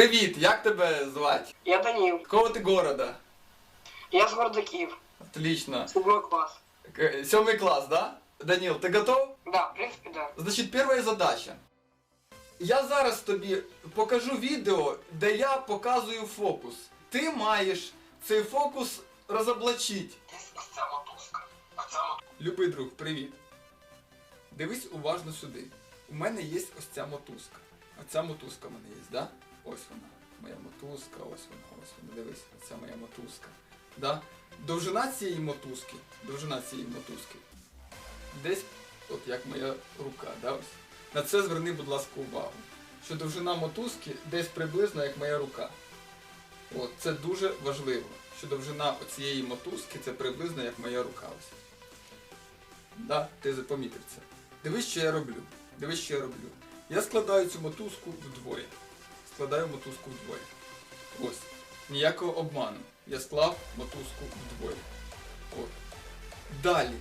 Привіт, як тебе звати? Я Данил. Кого ти города? Я с города Киев. Отлично. Седьмой класс. К- Сьомий клас, да? Данил, ти готов? Да, в принципе, да. Значить, перша задача. Я зараз тобі покажу відео, де я показую фокус. Ти маєш цей фокус розоблачити. Любий друг, привіт. Дивись уважно сюди. У мене є ось ця мотузка. Оця мотузка в мене є, да? Ось вона. Моя мотузка, ось вона, ось вона. Дивись, оця моя мотузка. Да? Довжина цієї мотузки, довжина цієї мотузки. Десь, от як моя рука, да? Ось. На це зверни, будь ласка, увагу. Що довжина мотузки десь приблизно як моя рука. От, це дуже важливо. Що довжина оцієї мотузки це приблизно як моя рука. Ось. Да, ти запомітив це. Дивись, що я роблю. Дивись, що я роблю. Я складаю цю мотузку вдвоє. Складаю мотузку вдвоє. Ось. Ніякого обману. Я склав мотузку вдвоє. От. Далі.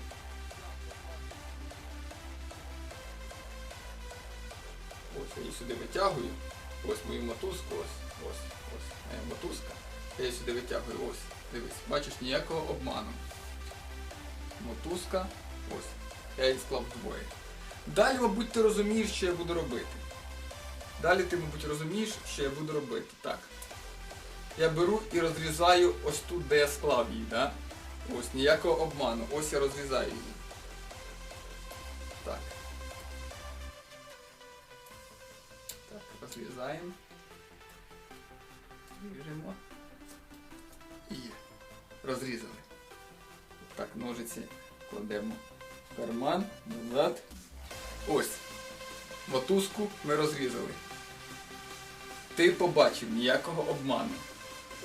Ось я її сюди витягую. Ось мою мотузку, ось, ось, ось моя мотузка. Я її сюди витягую, ось. Дивись, бачиш, ніякого обману. Мотузка, ось. Я її склав вдвоє. Далі, мабуть, ти розумієш, що я буду робити. Далі ти, мабуть, розумієш, що я буду робити. Так. Я беру і розрізаю ось тут, де я склав її, да? Ось, ніякого обману. Ось я розрізаю її. Так. Так, розрізаємо. Ріжемо. І розрізали. Так, ножиці кладемо в карман, назад. Ось. Мотузку ми розрізали. Ти побачив ніякого обману.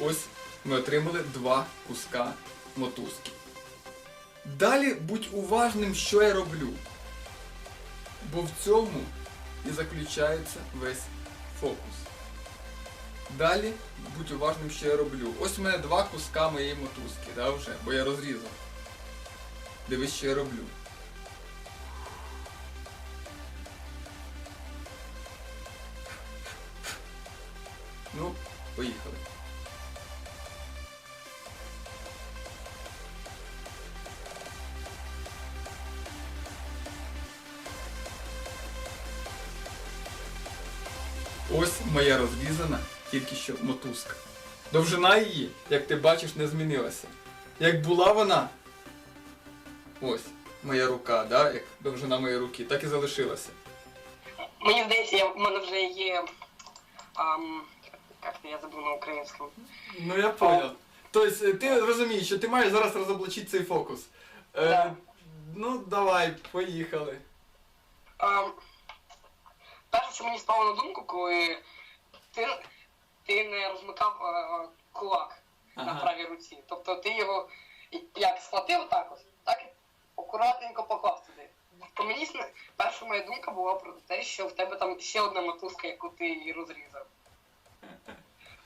Ось ми отримали два куска мотузки. Далі будь уважним, що я роблю. Бо в цьому і заключається весь фокус. Далі будь уважним, що я роблю. Ось у мене два куска моєї мотузки, да, вже, бо я розрізав. Дивись, що я роблю. Ось моя розрізана тільки що мотузка. Довжина її, як ти бачиш, не змінилася. Як була вона, ось моя рука, да? як довжина моєї руки, так і залишилася. Мені здається, в мене вже є. Ам, як я забув на українському. Ну я понял. Тобто ти розумієш, що ти маєш зараз розоблачити цей фокус. Е, Так. ну давай, поїхали. Ам, перше, що мені спало на думку, коли ти, ти не розмикав е, кулак на правій руці. Тобто ти його як схватив так ось, так і акуратненько поклав туди. То мені перша моя думка була про те, що в тебе там ще одна мотузка, яку ти її розрізав.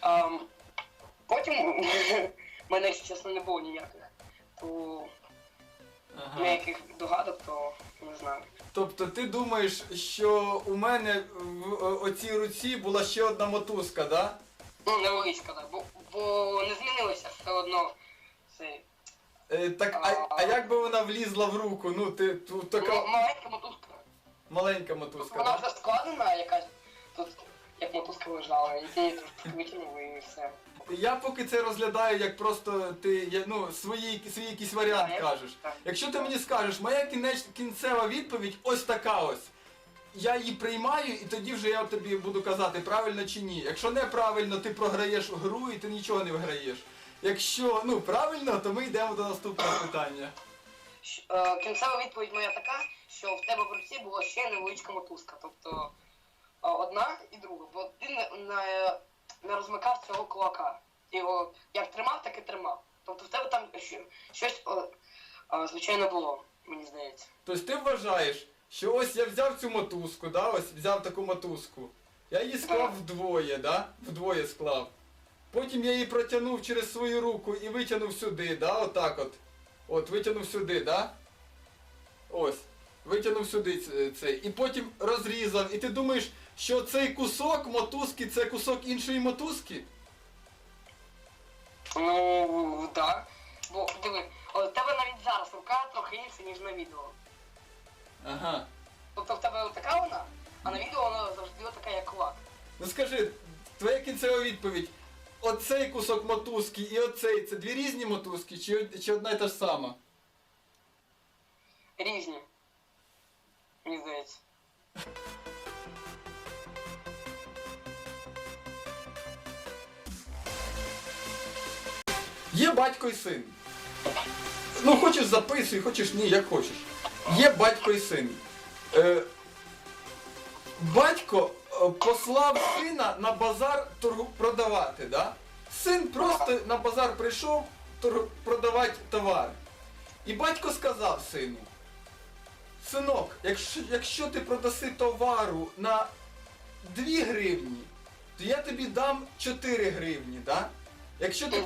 Ам, потім в мене, якщо чесно, не було ніяких. То Ага. ніяких догадок, то не знаю. Тобто ти думаєш, що у мене в оцій руці була ще одна мотузка, да? Ну, нелогічно, так, бо, бо не змінилося все одно цей. Е, так, а, а як би вона влізла в руку? Ну, ти тут така Ну, маленька мотузка. маленька мотузка, Вона да? вже складена якась. Тут як мотузка лежала, і ти її трошки витягнув і все. Я поки це розглядаю, як просто ти я- ну, свої, свій якийсь варіант Так, кажеш. так. Якщо ти мені скажеш, моя кінеч, кінцева відповідь ось така ось. Я її приймаю і тоді вже я тобі буду казати, правильно чи ні. Якщо неправильно, ти програєш гру і ти нічого не виграєш. Якщо ну правильно, то ми йдемо до наступного питання. Щ- е, Кінцева відповідь моя така, що в тебе в руці була ще невеличка мотузка. Тобто е, одна і друга. Бо ти не, не, не розмикав цього кулака. Ти його як тримав, так і тримав. Тобто в тебе там щось звичайно було, мені здається. Тобто ти вважаєш, що ось я взяв цю мотузку, да, ось взяв таку мотузку. Я її склав вдвоє, да? Вдвоє склав. Потім я її протягнув через свою руку і витягнув сюди, да, отак от. От, витягнув сюди, да? Ось. Витягнув сюди цей. І потім розрізав. І ти думаєш, що цей кусок мотузки це кусок іншої мотузки? Ну, так. Бо диви, у тебе навіть зараз рука трохи інша, ніж на відео. Ага. Тобто в тебе така вона, а на відео вона завжди така, як кулак. Ну скажи, твоя кінцева відповідь. Оцей кусок мотузки і оцей це дві різні мотузки, чи, чи одна й та ж сама? Різні. Мені здається. Є батько і син. Ну, хочеш записуй, хочеш ні, як хочеш. Є батько і син. Е, батько е, послав сина на базар торгу продавати, да? Син просто на базар прийшов торг- продавати товар. І батько сказав сину, синок, якщо, якщо ти продаси товару на 2 гривні, то я тобі дам 4 гривні, да? Якщо ти Ти в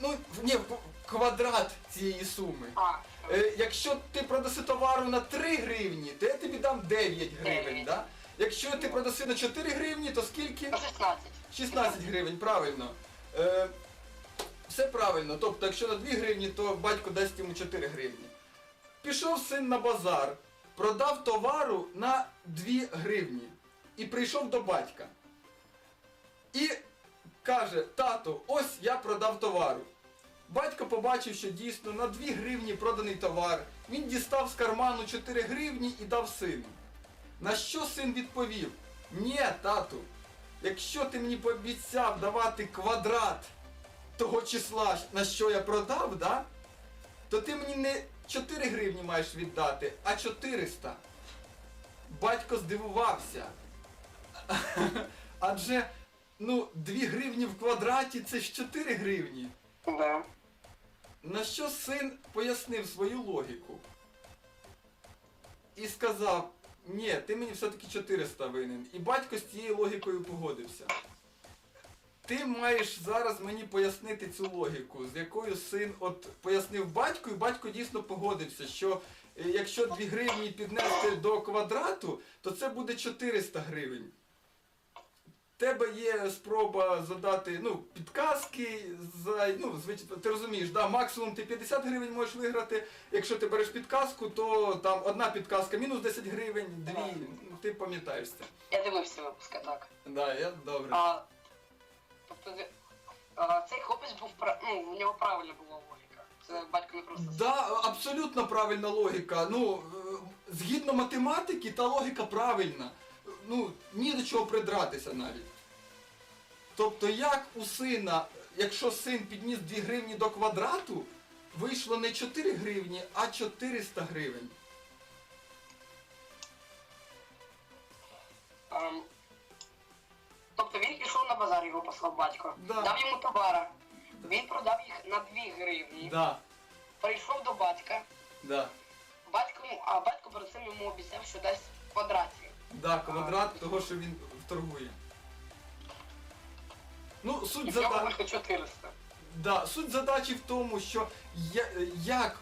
Ну, ні, квадрат цієї суми. А, Е, якщо ти продаси товару на 3 гривні, то я тобі дам 9 гривень, Дев'ять. да? Якщо ти продаси на 4 гривні, то скільки? 16. 16 гривень, правильно. Е, все правильно. Тобто, якщо на 2 гривні, то батько дасть йому 4 гривні. Пішов син на базар, продав товару на 2 гривні і прийшов до батька. І каже, тато, ось я продав товару. Батько побачив, що дійсно на 2 гривні проданий товар. Він дістав з карману 4 гривні і дав сину. На що син відповів? Ні, тату, якщо ти мені пообіцяв давати квадрат того числа, на що я продав, да? то ти мені не 4 гривні маєш віддати, а 400. Батько здивувався. Адже, ну, 2 гривні в квадраті це ж 4 гривні. Да. На що син пояснив свою логіку і сказав, ні, ти мені все-таки 400 винен. І батько з цією логікою погодився. Ти маєш зараз мені пояснити цю логіку, з якою син от пояснив батьку, і батько дійсно погодився, що е, якщо 2 гривні піднести до квадрату, то це буде 400 гривень. Тебе є спроба задати ну, підказки, за, ну, звич- ти розумієш, да, максимум ти 50 гривень можеш виграти. Якщо ти береш підказку, то там одна підказка мінус 10 гривень, дві, ну, ти пам'ятаєш це. Я дивився випуска так. Да, я добре. А, тобто а, цей хлопець був пра- ну, у нього правильна була логіка. Це батько не просто. Да, абсолютно правильна логіка. Ну, е, згідно математики, та логіка правильна. Ну, ні до чого придратися навіть. Тобто, як у сина, якщо син підніс 2 гривні до квадрату, вийшло не 4 гривні, а 400 гривень. Ем, тобто він пішов на базар, його послав батько. Да. Дав йому товара. Він продав їх на 2 гривні. Да, Прийшов до батька. да. Батько, йому- а батько перед цим йому обіцяв, що дасть в квадраті. Да, квадрат того, що він торгує. Ну, суть задачі. вийшло 400. Да, суть задачі в тому, що я, як,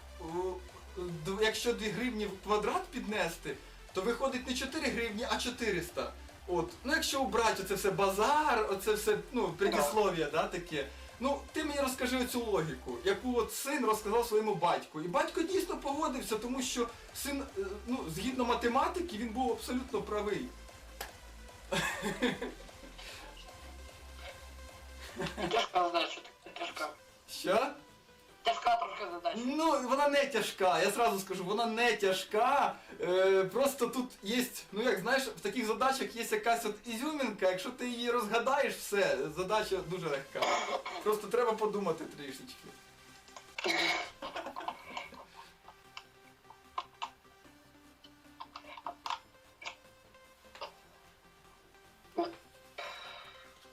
д- якщо 2 гривні в квадрат піднести, то виходить не 4 гривні, а 400. От. Ну якщо убрати оце все базар, оце все, ну, предіслов'я, да, таке. Ну, ти мені розкажи цю логіку, яку от син розказав своєму батьку. І батько дійсно погодився, тому що син, е, ну, згідно математики, він був абсолютно правий. Тяжка задача, тяжка. Що? Трохи задача. Ну, вона не тяжка, я сразу скажу, вона не тяжка. Е, просто тут є, ну як знаєш, в таких задачах є якась от ізюмінка, якщо ти її розгадаєш, все, задача дуже легка. Просто треба подумати трішечки.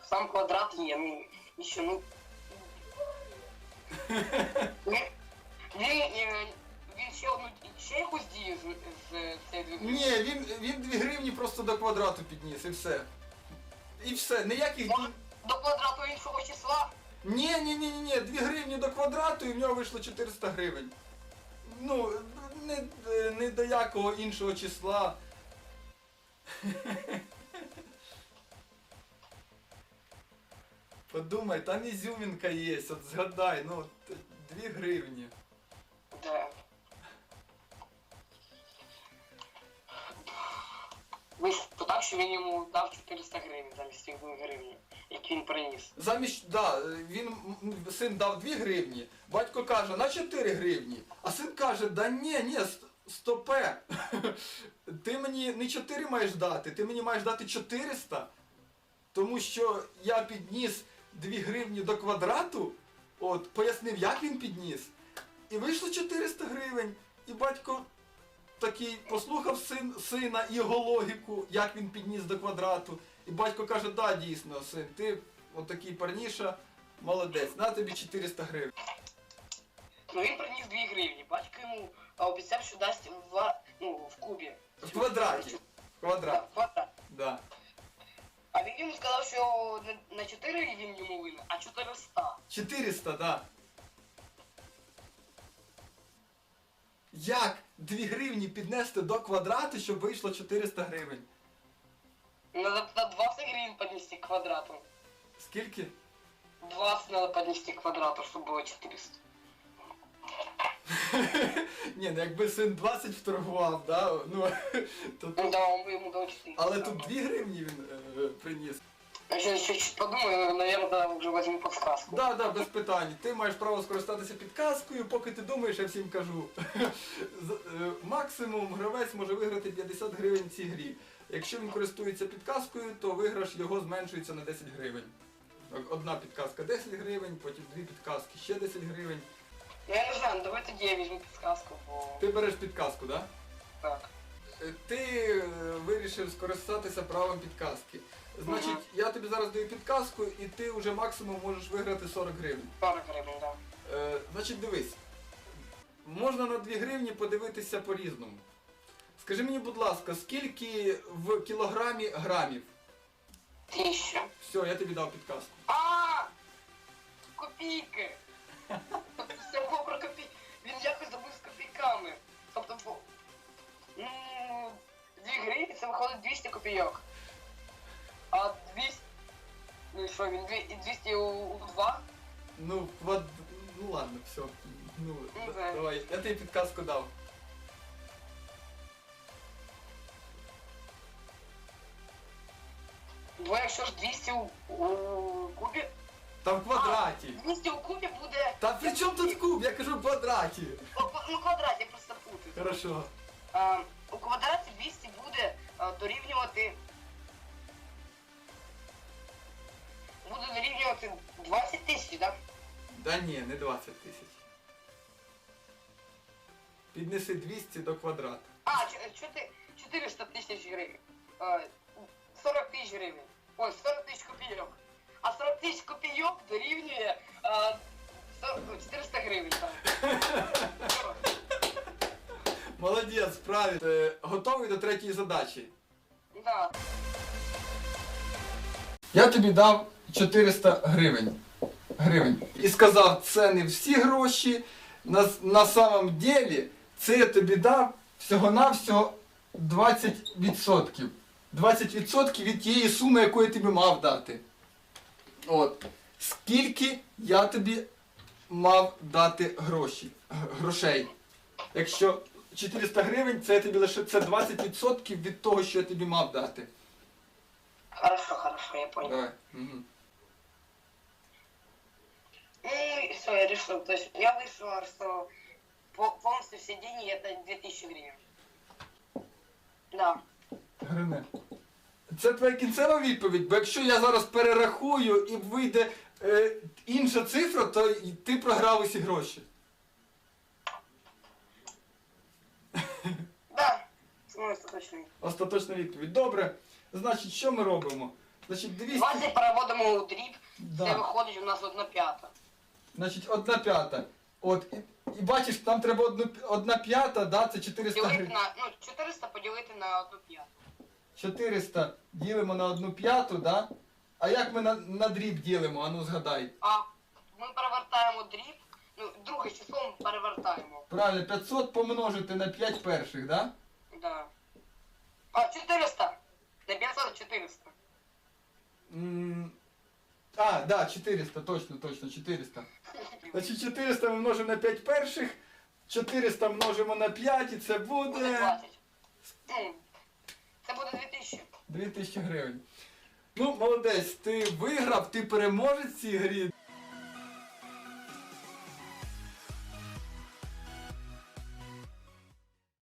Сам квадрат є, ну, і що, ну. просто до квадрату підніс і все. І все, ніяких... Он до квадрату іншого числа? Ні, ні, ні, ні, 2 гривні до квадрату і в нього вийшло 400 гривень. Ну, не, не до якого іншого числа. Подумай, там ізюмінка є, от згадай, ну 2 гривні. Так. Вийшло так, що він йому дав 400 гривень замість тих 2 гривень, які він приніс. Замість, да, він син дав 2 гривні, батько каже, на 4 гривні. А син каже, да ні, ні, стопе. Ти мені не 4 маєш дати, ти мені маєш дати 400, тому що я підніс 2 гривні до квадрату, от, пояснив, як він підніс. І вийшло 400 гривень. І батько такий послухав син, сина і його логіку, як він підніс до квадрату. І батько каже, да, дійсно, син, ти отакий парніша, молодець, на тобі 400 гривень. Ну він приніс 2 гривні. Батько йому обіцяв, що дасть в, ну, в кубі. В квадраті. Квадрат, Так, квадрат. да. А він йому сказав, що не- на 4 він йому винен, а 400. 400, да. Як 2 гривні піднести до квадрату, щоб вийшло 400 гривень? Надо на 20 гривен поднести к квадрату. Скільки? 20 надо поднести к квадрату, чтобы было 400. Ні, ну якби син 20 вторгував, да, ну, то, Ну то... да, он бы ему дал 400. Але тут 2 гривні він е, приніс. Я сейчас чуть-чуть подумаю, наверное, уже возьму подсказку. Да, да, без питань. Ти маєш право скористатися підказкою, поки ти думаєш, я всім кажу. З- е, Максимум гравець може виграти 50 гривень в цій грі. Якщо він користується підказкою, то виграш його зменшується на 10 гривень. Так, Одна підказка 10 гривень, потім дві підказки ще 10 гривень. Ну, я не знаю, ну давай тоді я візьму підсказку, бо... Ти береш підказку, так? Так. Да? Ти е, вирішив скористатися правом підказки. Значить, я тобі зараз даю підказку, і ти вже максимум можеш виграти 40 гривень. 40 гривень, да. Е, значить, дивись. Можна на 2 гривні подивитися по-різному. Скажи мені, будь ласка, скільки в кілограмі грамів? Тисяча. Все, я тобі дав підказку. А! Копійки! Тобто всього про копійки. Він якось забув з копійками. Тобто, ну, 2 гривні це виходить 200 копійок. що, він дві- і 200 у, у 2? Ну, квад... ну ладно, все. Ну, Ну, д- да. давай, я тобі підказку дав. Бо якщо ж 200 у, у кубі... Там в квадраті. 200 у кубі буде... Та при чому тут куб? Я кажу в квадраті. О, Ну, квадрат, я просто путаю. Хорошо. А, у квадраті 200 буде а, дорівнювати. Дорівнювати 20 тисяч, так? Да ні, не 20 тисяч. Піднеси 200 до квадрата. А, чо- чо 400 тисяч гривень. 40 тисяч гривень. Ой, 40 тисяч копійок. А 40 тисяч копійок дорівнює 400 гривень. Так. Що? Молодець, правильно. Е, готовий до третьої задачі. Да. Я тобі дав 400 гривень. гривень. І сказав, це не всі гроші. На, на самом деле це я тобі дав всього-навсього 20%. 20% від тієї суми, яку я тобі мав дати. От. Скільки я тобі мав дати гроші, грошей? Якщо 400 гривень, це я тобі лише це 20% від того, що я тобі мав дати. Хорошо, хорошо, я понял. Давай. Угу. Ну, и все, я решил. То есть я вышел, что по- полностью все деньги это 2000 гривен. Да. Грине. Це твоя кінцева відповідь, бо якщо я зараз перерахую і вийде е, інша цифра, то й ти програв усі гроші. Да. Смысл точно. Остаточна відповідь. Добре. Значить, що ми робимо? Значить, 200... Давайте переводимо у дріб, де Да. виходить у нас одна п'ята. Значить, одна п'ята. От, і, і бачиш, там треба одну, одна п'ята, да, це 400 Ділити гривень. на, ну, 400 поділити на одну п'яту. 400 ділимо на одну п'яту, да? А як ми на, на дріб ділимо? Ану згадай. А ми перевертаємо дріб, ну, друге число ми перевертаємо. Правильно, 500 помножити на 5 перших, да? Да. А, 400. На 500 400. М, А, да, 400, точно, точно, 400. Значить, 400 ми множимо на 5 перших, 400 множимо на 5 і це Буде буде 20. М. Це буде 2000. 2000 гривень. Ну, молодець, ти виграв, ти переможець в цій грі.